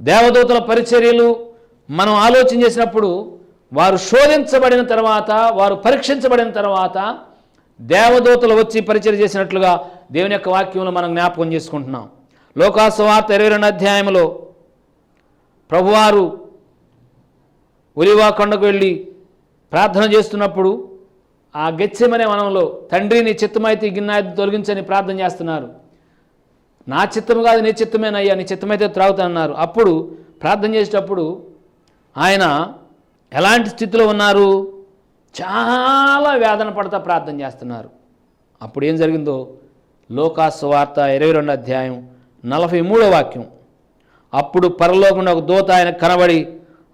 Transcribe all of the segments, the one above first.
దేవదూతల పరిచర్యలు మనం ఆలోచన చేసినప్పుడు వారు శోధించబడిన తర్వాత వారు పరీక్షించబడిన తర్వాత దేవదూతలు వచ్చి పరిచయం చేసినట్లుగా దేవుని యొక్క వాక్యంలో మనం జ్ఞాపకం చేసుకుంటున్నాం. లోకాసువార్త ఇరవై రెండు అధ్యాయంలో ప్రభువారు ఒలివా కొండకు వెళ్ళి ప్రార్థన చేస్తున్నప్పుడు ఆ గెచ్చెమనే వనంలో తండ్రిని చిత్తమైతే గిన్నె తొలగించని ప్రార్థన చేస్తున్నారు. నా చిత్తము కాదు నీ చిత్తమేనయ్యా నీ చిత్తమైతే త్రాగుతానన్నారు అప్పుడు ప్రార్థన చేసేటప్పుడు ఆయన ఎలాంటి స్థితిలో ఉన్నారు? చాలా వేదన పడతా ప్రార్థన చేస్తున్నారు. అప్పుడు ఏం జరిగిందో? లోకాస్వార్త ఇరవై రెండు అధ్యాయం నలభై మూడో వాక్యం. అప్పుడు పరలోకంలో ఒక దూత ఆయన కనబడి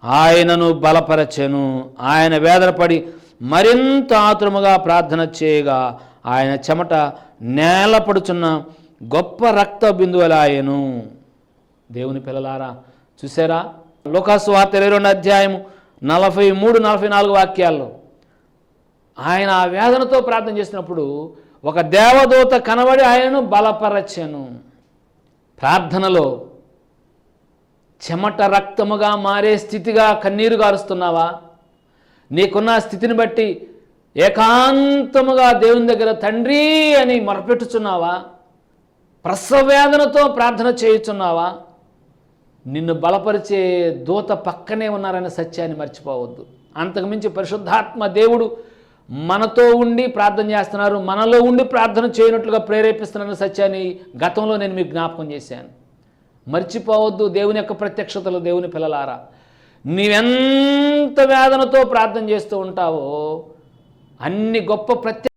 ఆయనను బలపరచెను. ఆయన వేదనపడి మరింత ఆతురముగా ప్రార్థన చేయగా ఆయన చెమట నేలపడుచున్న గొప్ప రక్త బిందువులాయను దేవుని పిల్లలారా చూసారా? లోకాసువార్త ఇరవై రెండు అధ్యాయము నలభై మూడు నలభై నాలుగు వాక్యాల్లో ఆయన ఆ వేదనతో ప్రార్థన చేసినప్పుడు ఒక దేవదూత కనబడి ఆయనను బలపరచెను. ప్రార్థనలో చెమట రక్తముగా మారే స్థితిగా కన్నీరు గారుస్తున్నావా? నీకున్న స్థితిని బట్టి ఏకాంతముగా దేవుని దగ్గర తండ్రి అని మొరపెట్టుచున్నావా? ప్రసవేదనతో ప్రార్థన చేయుచున్నావా? నిన్ను బలపరిచే దూత పక్కనే ఉన్నారనే సత్యాన్ని మర్చిపోవద్దు. అంతకుమించి పరిశుద్ధాత్మ దేవుడు మనతో ఉండి ప్రార్థన చేస్తున్నారు మనలో ఉండి ప్రార్థన చేయనట్లుగా ప్రేరేపిస్తున్నారనే సత్యాన్ని గతంలో నేను మీకు జ్ఞాపకం చేశాను. మర్చిపోవద్దు దేవుని యొక్క ప్రత్యక్షతలు దేవుని పిల్లలారా. నీవెంత వేదనతో ప్రార్థన చేస్తూ ఉంటావో అన్ని గొప్ప ప్రత్యక్ష